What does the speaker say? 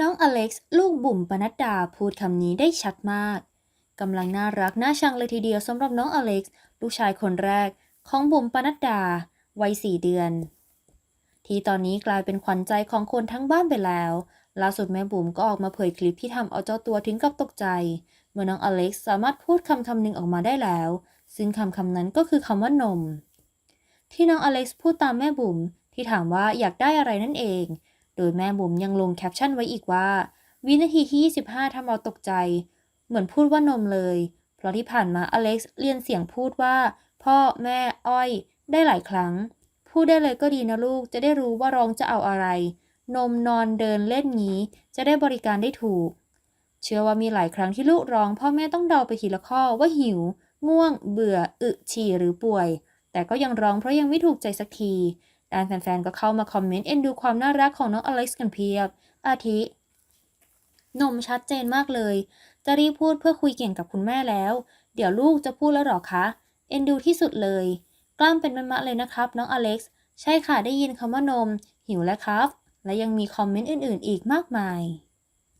น้องอเล็กซ์ลูกบุ๋มปนัดดาพูดคำนี้ได้ชัดมากกำลังน่ารักน่าชังเลยทีเดียวสำหรับน้องอเล็กซ์ลูกชายคนแรกของบุ๋มปนัดดาวัยสี่เดือน ที่ตอนนี้กลายเป็นขวัญใจของคนทั้งบ้านไปแล้ว ล่าสุดแม่บุ๋มก็ออกมาเผยคลิปที่ทำเอาเจ้าตัวถึงกับตกใจ เมื่อน้องอเล็กซ์สามารถพูดคำคำหนึ่งออกมาได้แล้ว ซึ่งคำคำนั้นก็คือคำว่านม ที่น้องอเล็กซ์พูดตามแม่บุ๋มที่ถามว่าอยากได้อะไรนั่นเอง โดยแม่บุ๋มยังลงแคปชั่นไว้อีกว่า วินาทีที่ 25ทำเราตกใจ เหมือนพูดว่านมเลย เพราะที่ผ่านมาอเล็กซ์เรียนเสียงพูดว่า พ่อแม่อ้อยได้หลายครั้ง พูดได้เลยก็ดีนะลูกจะได้รู้ว่าร้องจะเอาอะไร นมนอนเดินเล่นงี้จะได้บริการได้ถูก เชื่อว่ามีหลายครั้งที่ลูกร้อง พ่อแม่ต้องเดาไปทีละข้อว่าหิว ง่วง เบื่อ อึ ฉี่หรือป่วย แต่ก็ยังร้องเพราะยังไม่ถูกใจสักที ด้านแฟนๆ ก็เข้ามาคอมเมนต์เอ็นดูความน่ารักของน้องอเล็กซ์กันเพียบ อาทินมชัดเจนมากเลย จะรีบพูดเพื่อคุยเก่งกับคุณแม่แล้ว เดี๋ยวลูกจะพูดแล้วหรอคะ เอ็นดูที่สุดเลย กล้ามเป็นมันมะเลยนะครับ น้องอเล็กซ์ ใช่ค่ะได้ยินคำว่านม หิวแล้วครับ และยังมีคอมเมนต์อื่นๆ อีกมากมาย